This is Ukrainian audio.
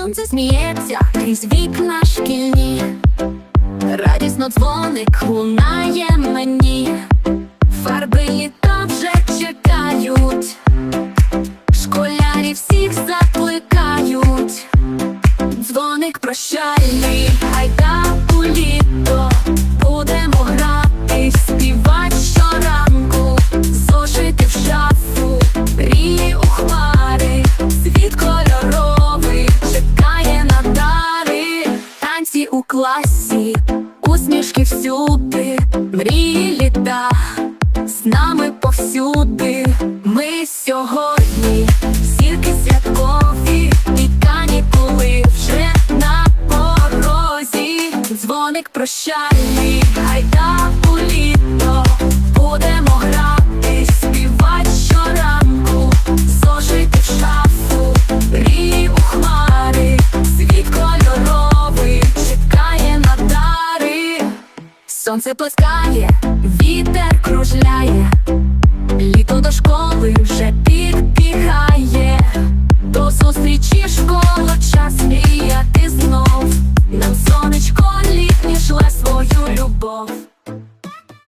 сонце сміється крізь вікна шкільні, радісно дзвоник лунає мені, фарби літа вже чекають, школярі всіх закликають, дзвоник прощальний, у класі, усмішки всюди, мрії літа, з нами повсюди. Ми сьогодні зірки святкові, і канікули вже на порозі. Дзвоник прощальний, гайда у Сонце плескає, вітер кружляє,